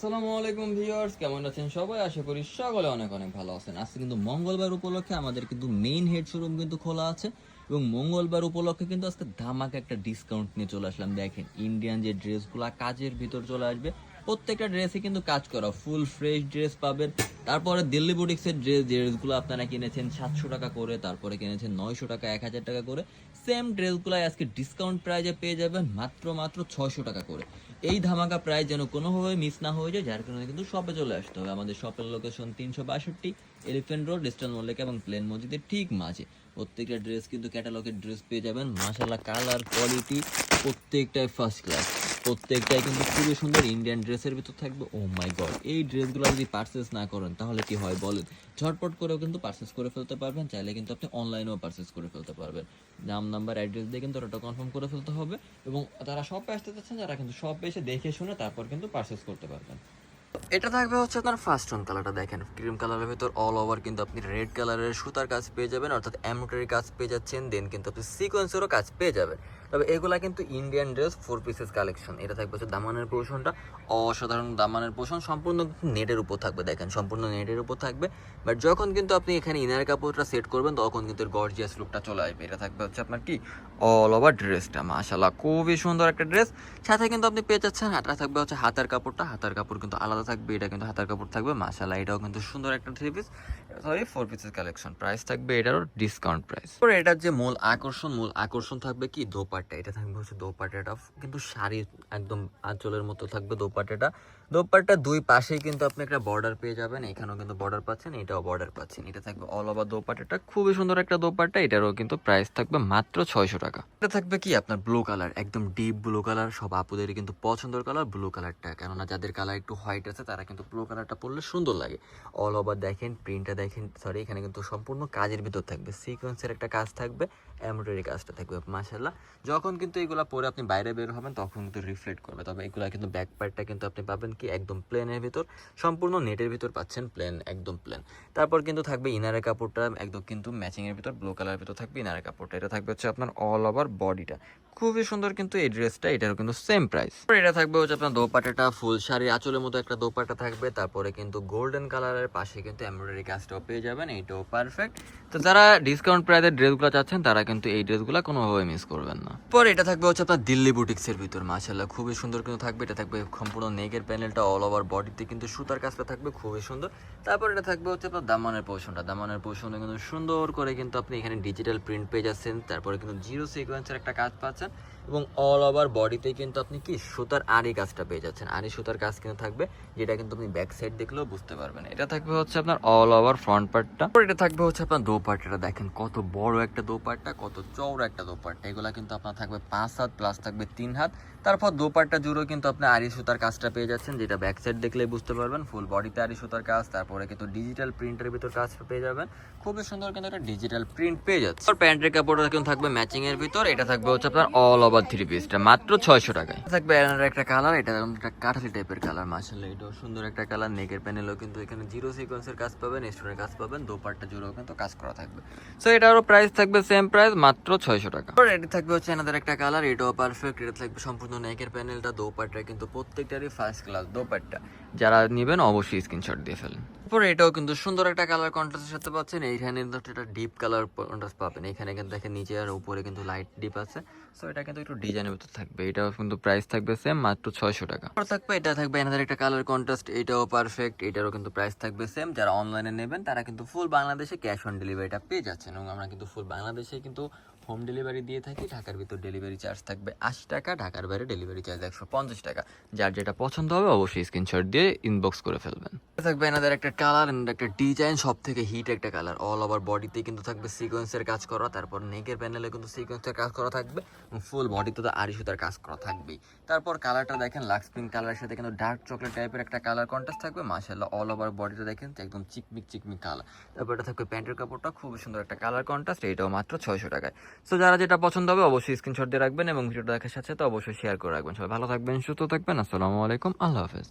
আসসালামু আলাইকুম ভিউয়ার্স, কেমন আছেন সবাই? আশা করি সকলে অনেক অনেক ভালো আছেন। আজকে কিন্তু মঙ্গলবার উপলক্ষে আমাদের কিন্তু মেইন হেড শোরুম কিন্তু খোলা আছে এবং মঙ্গলবার উপলক্ষে কিন্তু আজকে ধামাকা একটা ডিসকাউন্ট নিয়ে চলে আসলাম। দেখেন ইন্ডিয়ান যে ড্রেসগুলো কাজের ভিতর চলে আসবে প্রত্যেকটা ড্রেসে কিন্তু কাজ করা। ফুল ফ্রেশ ড্রেস পাবেন। তারপরে দিল্লি বুটিক্সের ড্রেস ড্রেসগুলো আপনারা কিনেছেন সাতশো টাকা করে, তারপরে কিনেছেন নয়শো টাকা, এক হাজার টাকা করে। সেম ড্রেসগুলো আজকে ডিসকাউন্ট প্রাইজে পেয়ে যাবেন মাত্র মাত্র ছয়শো টাকা করে। এই ধামাকা প্রাইস যেন কোনোভাবে মিস না হয়ে যায়, যার কারণে কিন্তু শপে চলে আসতে হবে। আমাদের শপের লোকেশন তিনশো বাষট্টি এলিফেন্ট রোড ইস্টার্ন মল্লিক এবং প্লেন মসজিদের ঠিক মাঝে। প্রত্যেকটা ড্রেস কিন্তু ক্যাটালগের ড্রেস পেয়ে যাবেন। মাশাল্লাহ কালার কোয়ালিটি প্রত্যেকটাই ফার্স্ট ক্লাস প্রত্যেকটাই কিন্তু খুবই সুন্দর ইন্ডিয়ান ড্রেসের ভিতর থাকবে। ও মাই গড এই ড্রেসগুলো যদি পারচেস না করেন, তাহলে কি হয় বলেন? ঝটপট করেও কিন্তু পারচেস করে ফেলতে পারবেন, চাইলে কিন্তু আপনি অনলাইনেও পারচেস করে ফেলতে পারবেন। নাম নাম্বার অ্যাড্রেস দিয়ে কিন্তু ওটা কনফার্ম করে ফেলতে হবে এবং তারা শপে আসতে চাচ্ছেন, যারা কিন্তু শপে এসে দেখে শুনে তারপর কিন্তু পারচেস করতে পারবেন। এটা থাকবে হচ্ছে আপনার ফার্স্ট টোন কালারটা দেখেন। ক্রিম কালারের ভিতর অল ওভার কিন্তু আপনি রেড কালারের সুতার কাজ পেয়ে যাবেন, অর্থাৎ এমব্রয়ডারি কাজ পেয়ে যাচ্ছেন দেন কিন্তু আপনি সিকোয়েন্সেরও কাজ পেয়ে যাবেন। তবে এগুলা কিন্তু Indian dress four pieces collection এটা থাকবে হচ্ছে দামানের পোষণটা অসাধারণ দামানের পোষণ সম্পূর্ণ নেটের উপর থাকবে, দেখেন। সম্পূর্ণ নেটের উপর থাকবে। বাট যখন কিন্তু আপনি এখানে ইনার কাপড়টা সেট করবেন, তখন কিন্তু গর্জিয়াস লুকটা চলে আসবে। এটা থাকবে হচ্ছে আপনার কি? অল ওভার ড্রেসটা মাশাল্লাহ খুবই সুন্দর একটা ড্রেস সাথে কিন্তু আপনি পেয়ে যাচ্ছেন হাতটা থাকবে হচ্ছে হাতার কাপড়টা। হাতার কাপড় কিন্তু আলাদা থাকবে, এটা কিন্তু হাতার কাপড় থাকবে। মাশাল্লাহ এটাও কিন্তু সুন্দর একটা থ্রি পিস সরি ফোর পিসের কালেকশন প্রাইস থাকবে এটারও ডিসকাউন্ট প্রাইস পরে এটার যে মূল আকর্ষণ মূল আকর্ষণ থাকবে কি? দোপাট্টা, এটা থাকবে হচ্ছে দোপাট্টাটা। কিন্তু শাড়ি একদম আঁচলের মতো থাকবে দোপাট্টাটা। দোপাট্টা দুই পাশেই কিন্তু আপনি একটা বর্ডার পেয়ে যাবেন। এখানেও কিন্তু বর্ডার পাচ্ছেন, এটাও বর্ডার পাচ্ছেন। এটা থাকবে অল ওভার দোপাট্টাটা। খুবই সুন্দর একটা দোপাট্টা, এটারও কিন্তু প্রাইস থাকবে মাত্র ছয়শো টাকা। এটা থাকবে কি? আপনার ব্লু কালার একদম ডিপ ব্লু কালার সব আপুদের কিন্তু পছন্দের কালার ব্লু কালারটা কেননা যাদের কালার একটু হোয়াইট আছে, তারা কিন্তু ব্লু কালারটা পরলে সুন্দর লাগে। অল ওভার দেখেন প্রিন্টটা দেখেন সরি এখানে কিন্তু সম্পূর্ণ কাজের ভিতর থাকবে। সিকোয়েন্সের একটা কাজ থাকবে এমব্রয়ডারি কাজটা থাকবে মাশাল্লাহ যখন কিন্তু এগুলো পরে আপনি বাইরে বের হবেন, তখন কিন্তু রিফ্লেক্ট করবে। তবে এগুলো কিন্তু ব্যাক পার্টটা কিন্তু আপনি পাবেন কি? একদম প্লেনের ভিতর। সম্পূর্ণ নেটের ভিতর পাচ্ছেন প্লেন একদম প্লেন তারপর কিন্তু থাকবে ইনারের কাপড়টা, একদম কিন্তু ম্যাচিংয়ের ভিতর ব্লু কালারের ভিতর থাকবে ইনারের কাপড়টা। এটা থাকবে হচ্ছে আপনার অল ওভার বডিটা খুবই সুন্দর কিন্তু এই ড্রেসটা এটারও কিন্তু সেম প্রাইস এটা থাকবে হচ্ছে আপনার দোপাটাটা ফুল শাড়ি, আঁচলের মতো একটা দোপাটা থাকবে। তারপরে কিন্তু গোল্ডেন কালারের পাশে কিন্তু এমব্রয়ডারি কাজটাও পেয়ে যাবেন, এইটাও পারফেক্ট তো যারা ডিসকাউন্ট প্রাইসের ড্রেসগুলো চাচ্ছেন, তারা কিন্তু এই ড্রেসগুলো কোনোভাবে মিস করবেন না। পরে এটা থাকবে হচ্ছে আপনার দিল্লি বুটিক্সের ভিতর মাশাল্লাহ খুবই সুন্দর কিন্তু থাকবে। এটা থাকবে সম্পূর্ণ নেকের প্যানেলটা অল ওভার বডিতে কিন্তু সুতার কাজটা থাকবে, খুবই সুন্দর। তারপর এটা থাকবে হচ্ছে আপনার দামানের পোষণটা দামানের পোষণে কিন্তু সুন্দর করে কিন্তু আপনি এখানে ডিজিটাল প্রিন্ট পেয়ে যাচ্ছেন। তারপরে কিন্তু জিরো সিকোয়েন্সের একটা কাজ পাচ্ছেন। এবং অল ওভার বডিতে কিন্তু আপনি কি? সুতার আড়ি কাজটা পেয়ে যাচ্ছেন। আড়ি সুতার কাজ কিন্তু থাকবে, যেটা কিন্তু আপনি ব্যাক সাইড দেখলেও বুঝতে পারবেন। এটা থাকবে হচ্ছে আপনার অল ওভার ফ্রন্ট পার্টটা এটা থাকবে হচ্ছে আপনার দোপাট্টাটা দেখেন কত বড় একটা দোপাট্টা কত চৌড়া একটা দোপাট্টা এগুলা কিন্তু আপনার থাকবে পাঁচ হাত প্লাস থাকবে তিন হাত। তারপর দোপাট্টা জুড়েও কিন্তু আপনি আড়ি সুতার কাজটা পেয়ে যাচ্ছেন, যেটা ব্যাক সাইড দেখলেই বুঝতে পারবেন। ফুল বডিতে আড়ি সুতার কাজ, তারপরে কিন্তু ডিজিটাল প্রিন্টের ভিতর কাজ পেয়ে যাবেন। খুবই সুন্দর কিন্তু একটা ডিজিটাল প্রিন্ট পেয়ে যাচ্ছে প্যান্টের কাপড়টা কিন্তু থাকবে ম্যাচিং এর ভিতর। এটা থাকবে হচ্ছে আপনার অল ওভার থ্রি পিসটা মাত্র ছয়শো টাকায়। থাকবে এর একটা কালার এটা একটা কাঠালি টাইপের কালার মাসাল্লাহ এটাও সুন্দর একটা কালার নেকের প্যানেলও কিন্তু এখানে জিরো সিকোয়েন্সের কাজ পাবেন স্টোনের কাজ পাবেন দোপাট্টা জুড়েও কিন্তু কাজ করা থাকবে। সো এটারও প্রাইস থাকবে সেম প্রাইস মাত্র ছয়শো টাকা। এটা থাকবে হচ্ছে এনাদের একটা কালার এটাও পারফেক্ট এটা থাকবে সম্পূর্ণ নেকের প্যানেলটা দোপাট্টা কিন্তু প্রত্যেকটারই ফার্স্ট ক্লাস দোপাট্টা। যারা নেবেন অবশ্যই স্ক্রিনশট দিয়ে ফেলেন। তারপরে এটাও কিন্তু সুন্দর একটা কালার কন্ট্রাস্টের সাথে পাচ্ছেন এইখানে কিন্তু একটা ডিপ কালার কন্ট্রাস্ট পাবেন। এখানে কিন্তু দেখেন নিচে আর উপরে কিন্তু লাইট ডিপ আছে। এটা কিন্তু একটু ডিজাইনের ভিতর থাকবে। এটাও কিন্তু প্রাইস থাকবে সেম মাত্র ছয়শো টাকা। আর থাকবে, এটা থাকবে এনাদের একটা কালার কন্ট্রাস্ট এটাও পারফেক্ট এটারও কিন্তু প্রাইস থাকবে সেম যারা অনলাইনে নেবেন, তারা কিন্তু ফুল বাংলাদেশে ক্যাশ অন ডেলিভারিটা পেয়ে যাচ্ছেন। এবং আমরা কিন্তু ফুল বাংলাদেশে কিন্তু হোম ডেলিভারি দিয়ে থাকি, ঢাকার ভিতর ডেলিভারি চার্জ থাকবে আশি টাকা, ঢাকার বাইরে ডেলিভারি চার্জ একশো পঞ্চাশ টাকা। যার যেটা পছন্দ হবে অবশ্যই স্ক্রিনশট দিয়ে ইনবক্স করে ফেলবেন। থাকবে এনাদের একটা কালার একটা ডিজাইন সব থেকে হিট একটা কালার অল ওভার বডিতে কিন্তু থাকবে সিকোয়েন্সের কাজ করা, তারপর নেকের প্যানেলে কিন্তু সিকোয়েন্সের কাজ করা থাকবে ফুল বডিতে তো আড়ি সুতার কাজ করা থাকবেই। তারপর কালারটা দেখেন লাক্স পিঙ্ক কালারের সাথে কিন্তু ডার্ক চকলেট টাইপের একটা কালার কন্ট্রাস্ট থাকবে মাশাল্লাহ অল ওভার বডিটা দেখেন একদম চিকমিক চিকমিক কালার তারপর এটা থাকবে প্যান্টের কাপড়টা খুব সুন্দর একটা কালার কন্ট্রাস্ট এটাও মাত্র ছয়শো টাকায়। সো যারা যেটা পছন্দ হবে, অবশ্যই স্ক্রিনশট দিয়ে রাখবেন এবং ভিডিওটা দেখার সাথে তো অবশ্যই শেয়ার করে রাখবেন। সবাই ভালো থাকবেন, সুস্থ থাকবেন। আসসালামু আলাইকুম। আল্লাহ হাফেজ।